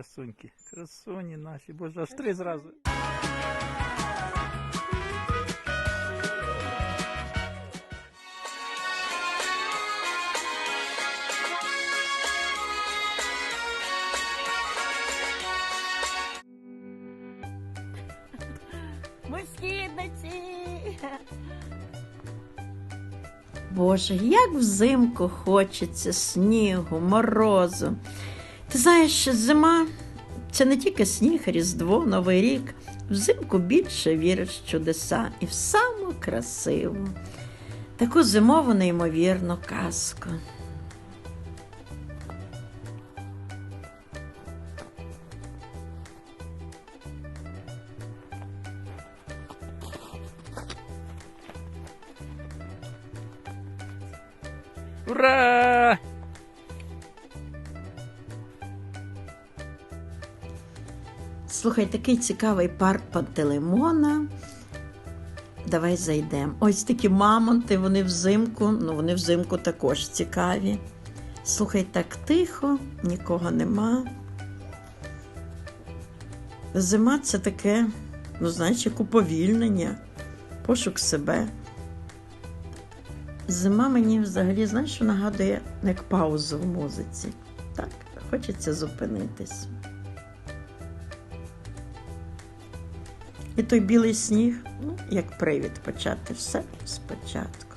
красуньки. Красуні наші, боже, аж три зразу. Боже, як взимку хочеться снігу, морозу. Ти знаєш, зима це не тільки сніг, Різдво, Новий рік. Взимку більше віриш в чудеса і в саму красиву, таку зимову неймовірну казку. Такий цікавий парк Пантелеймона. Давай зайдемо. Ось такі мамонти, вони взимку, ну вони взимку також цікаві. Слухай, так тихо, нікого нема. Зима це таке, ну, знаєш, як уповільнення, пошук себе. Зима мені взагалі, знаєш, що нагадує як паузу в музиці. Так, хочеться зупинитись. І той білий сніг, ну, як привід почати все спочатку.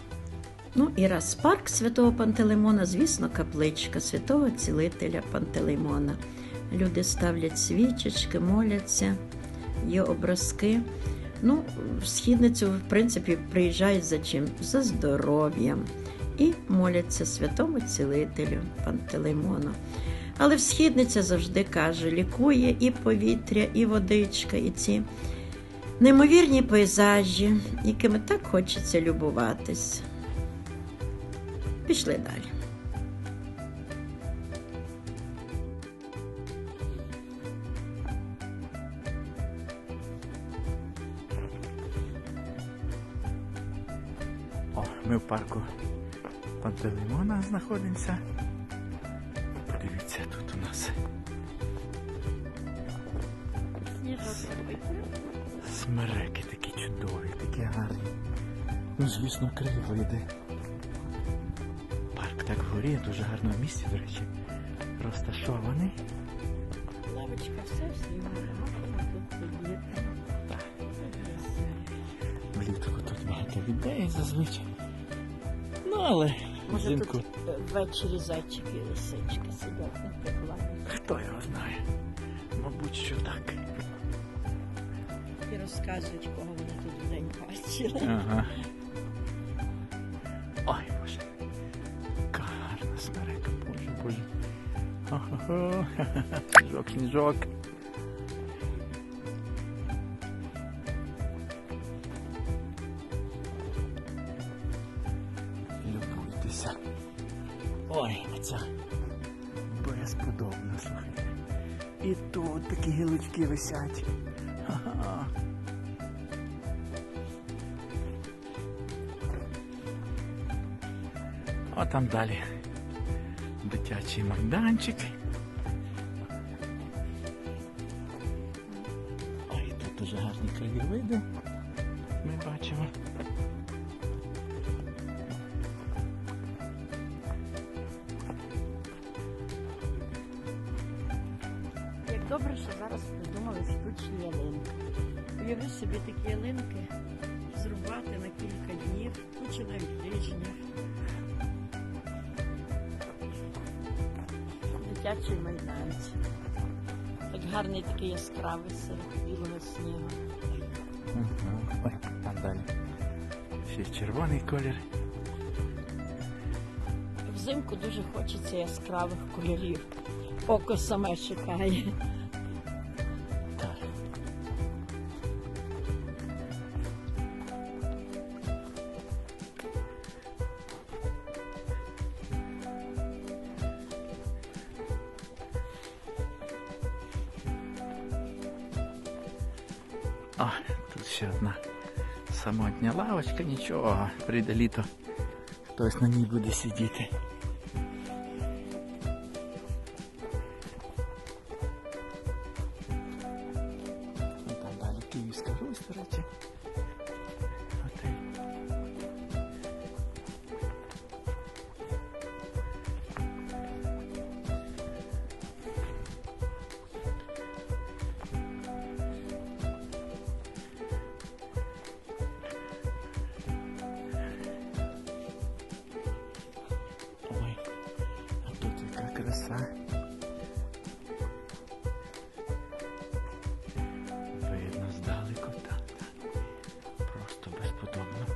Ну і раз парк святого Пантелеймона, звісно, капличка святого цілителя Пантелеймона. Люди ставлять свічечки, моляться, є образки. Ну, в східницю, в принципі, приїжджають за чим? За здоров'ям. І моляться святому цілителю Пантелеймону. Але в східниця завжди каже: лікує і повітря, і водичка, і ці неймовірні пейзажі, якими так хочеться любуватись. Пішли далі. О, ми в парку Пантелеймона знаходимося. Подивіться, тут у нас смереки такі чудові, такі гарні. Ну, звісно, краєвиди. Парк так вгорі, дуже гарному місці, до речі, розташований. Лавочка все сидіти. Влітку тут багато людей зазвичай. Ну, але Може взимку тут е, ввечері зайчики і лисички сидять на прикладі. хто його знає. Мабуть, що так. Розказують, кого вони тут день бачили. Ага. Ой, боже. Гарна смерека, боже, боже. Сніжок. Любуйтеся. Ой, ця безподобна, слухайте. І тут такі гілочки висять. А там далі дитячий майданчик. Ой, тут дуже гарні краєвиди. Ми бачимо. Як добре, що зараз придумали штучні ялинки. Уяви собі такі ялинки зрубати на кілька днів, чи навіть тижнів. Дитячий майданчик. Так гарний такий яскравий серед білого снігу. Ой, там далі. Ще червоний колір. Взимку дуже хочеться яскравих кольорів. Око саме шукає. Лавочка, нічого, прийде літо, хтось на ній буде сидіти. Краса. Видно здалеку, так, так. Просто безподобно.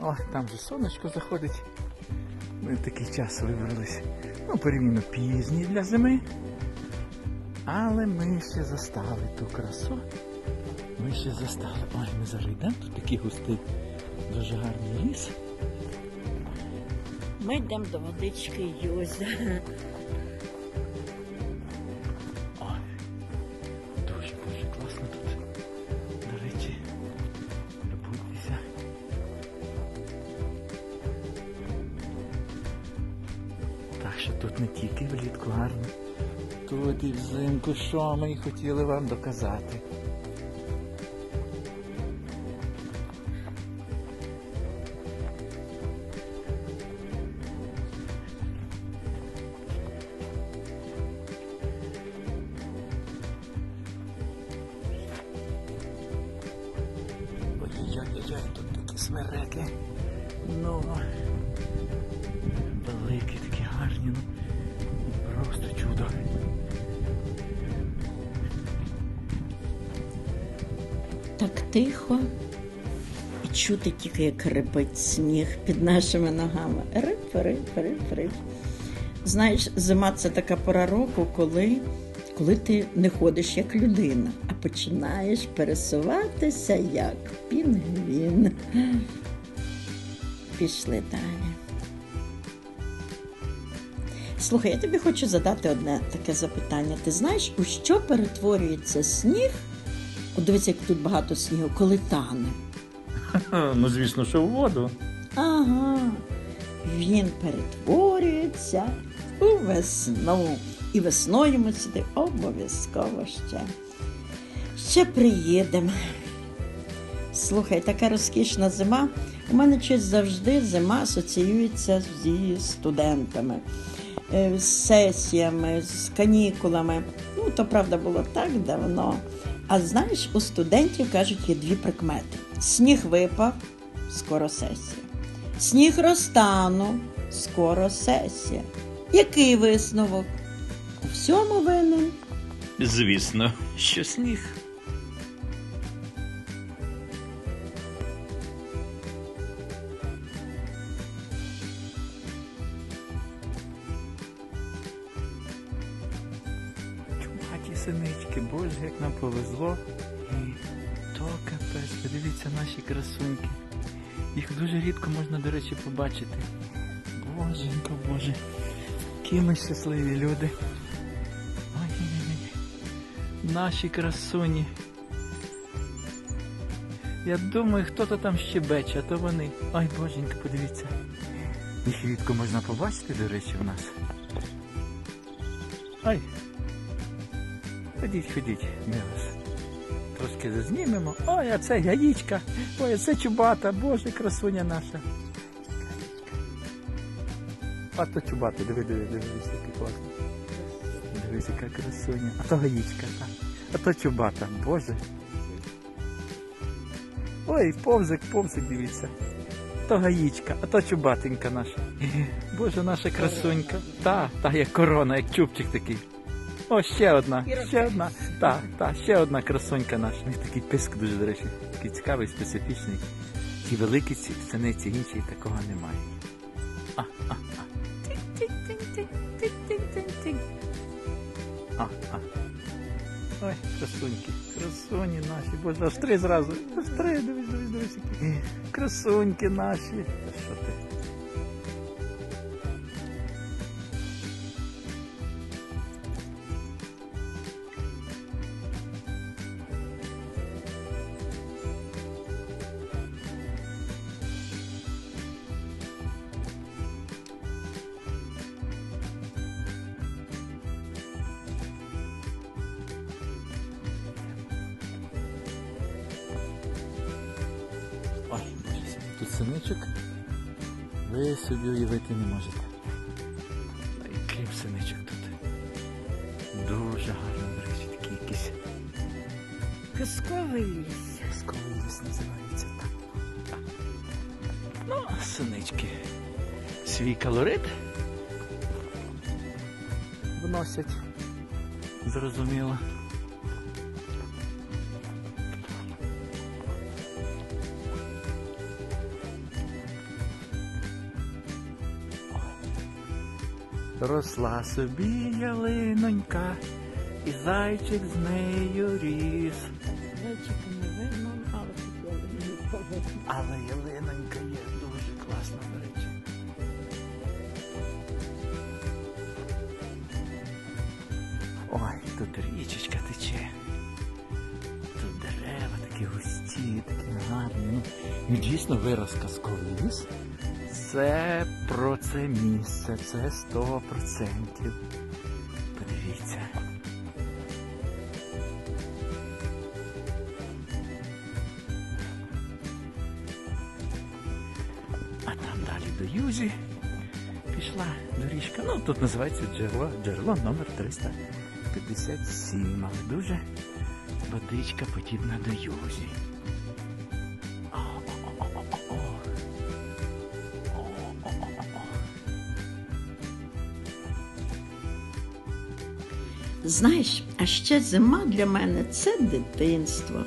О, там же сонечко заходить. В такий час вибрались. Ну, порівняно пізні для зими. Але ми ще застали ту красу. Ми ще застали. Ой, ми зараз йдемо, тут такий густий, дуже гарний ліс. Ми йдемо до водички Йозя. Тут і взимку, що ми і хотіли вам доказати. Так тихо. І чути тільки, як рипить сніг під нашими ногами. Рип, рип, рип, рип. Знаєш, зима це така пора року, коли, коли ти не ходиш як людина, а починаєш пересуватися як пінгвін. Пішли далі. Слухай, я тобі хочу задати одне таке запитання. Ти знаєш, у що перетворюється сніг? От дивися, як тут багато снігу, коли тане. Ну, звісно, що в воду. Ага, він перетворюється у весну. І весною ми сюди обов'язково ще. Ще приїдемо. Слухай, така розкішна зима. У мене щось завжди зима асоціюється зі студентами, е, з сесіями, з канікулами. Ну, то правда було так давно. А знаєш, у студентів кажуть, є дві прикмети: сніг випав, скоро сесія. Сніг розтанув, скоро сесія. Який висновок? У всьому винен Звісно, що сніг. Повезло. І то капець, подивіться наші красуньки. Їх дуже рідко можна, до речі, побачити. Боженько, боже. Які ми щасливі люди. Ой-ой-ой. Наші красуні. Я думаю, хто-то там щебече, а то вони. Ой, боженька, подивіться. Їх рідко можна побачити, до речі, в нас. Ой. Ходіть, ходіть, ми вас трошки зазнімемо. Ой, а це яєчка. Ой, а це чубата, боже, красуня наша. А то чубата, диви, диви, дивись, який класний. Дивись, яка красуня. А то гаїчка, так. А то чубата, боже. Ой, повзик, повзик, дивіться. То гаїчка, а то чубатенька наша. Боже, наша красунька. Та, та, як корона, як чубчик такий. О, ще одна, ще одна. Та, та, ще одна красунька наша. У них такий писк дуже, до речі, такий цікавий, специфічний. Ті великі ці синиці інші такого немає. А, а, а. А, а. Ой, красуньки, красуні наші, боже, аж три зразу. Аж три, дивись, дивись, дивись. Красуньки наші. Що ти? Синичок ви собі уявити не можете. Та й крім синичок тут. Дуже гарно, до речі, такі якісь Казковий ліс. казковий ліс називається так. так. Ну, синички. Свій калорит вносять. Зрозуміло. Росла собі ялинонька, і зайчик з нею ріс. Зайчика не видно, але ялинка. Але ялинонька є дуже класна, речі. Ой, тут річечка тече. Тут дерева такі густі, такі гарні. Ну, ну дійсно вираз казковий ліс. Це про це місце, це сто процентів. Подивіться. А там далі до Юзі пішла доріжка. Ну, тут називається джерело, джерело номер 357, але дуже водичка подібна до Юзі. Знаєш, а ще зима для мене це дитинство.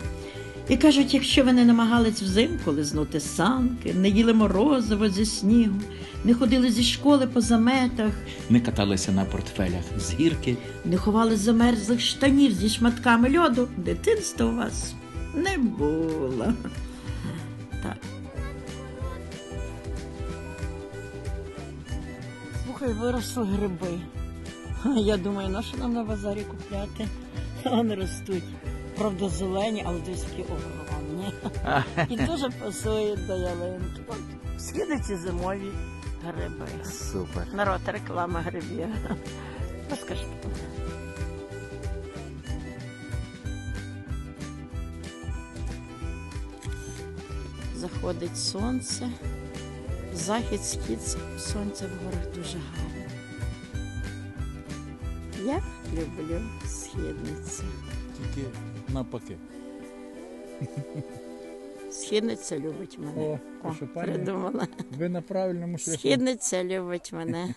І кажуть, якщо ви не намагались взимку лизнути санки, не їли морозиво зі снігу, не ходили зі школи по заметах, Не каталися на портфелях з гірки. не ховали замерзлих штанів зі шматками льоду, дитинства у вас не було. Так. Слухай, виросли гриби. Я думаю, на що нам на базарі купляти? Вони ростуть. Правда, зелені, але десь такі огромні. І дуже пасують до ялинки. От східниці зимові гриби. Супер. Народ, реклама грибів. Безкоштовно. Заходить сонце. Захід, схід сонця в горах дуже гарно. Люблю східницю. Тільки навпаки. Східниця любить мене. О, О, пані, придумала. ви на правильному шляху. Східниця любить мене.